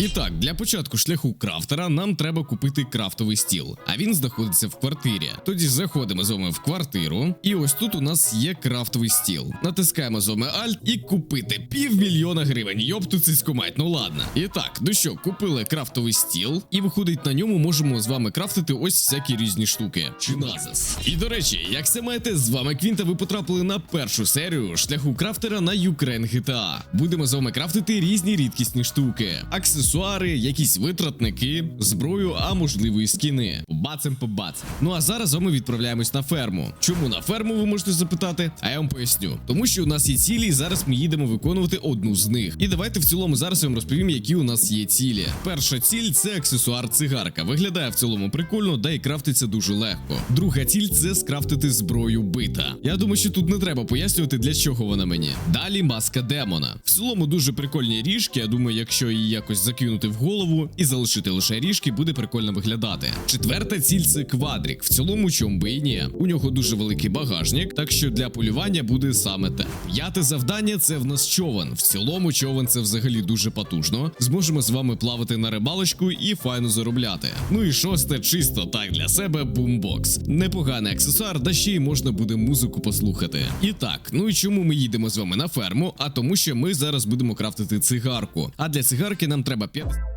І так, для початку шляху крафтера нам треба купити крафтовий стіл, а він знаходиться в квартирі. Тоді заходимо з вами в квартиру, і ось тут у нас є крафтовий стіл. Натискаємо з вами Alt і купити півмільйона гривень. Йопту цицьку мать, ну ладно. І так, ну що, купили крафтовий стіл, і виходить на ньому можемо з вами крафтити ось всякі різні штуки. Чи назис. І до речі, як все маєте, з вами Квінта, ви потрапили на першу серію шляху крафтера на Ukraine GTA. Будемо з вами крафтити різні рідкісні штуки, аксесуари, якісь витратники, зброю, а можливо і скіни. Побацем, побацем. Ну а зараз вами відправляємось на ферму. Чому на ферму ви можете запитати? А я вам поясню. Тому що у нас є цілі, і зараз ми їдемо виконувати одну з них. І давайте в цілому зараз вам розповім, які у нас є цілі. Перша ціль це аксесуар цигарка. Виглядає в цілому прикольно, да і крафтиться дуже легко. Друга ціль це скрафтити зброю бита. Я думаю, що тут не треба пояснювати, для чого вона мені. Далі маска демона. В цілому дуже прикольні ріжки. Я думаю, якщо її якось закинути в голову і залишити лише ріжки, буде прикольно виглядати. Четверта ціль це квадрік. В цілому чом би і ні. У нього дуже великий багажник, так що для полювання буде саме те. П'яте завдання це в нас човен. В цілому човен це взагалі дуже потужно. Зможемо з вами плавати на рибалочку і файно заробляти. Ну і шосте, чисто так для себе бумбокс. Непоганий аксесуар, да ще й можна буде музику послухати. І так, ну і чому ми їдемо з вами на ферму? А тому, що ми зараз будемо крафтити цигарку. А для цигарки нам треба Saiba apenas.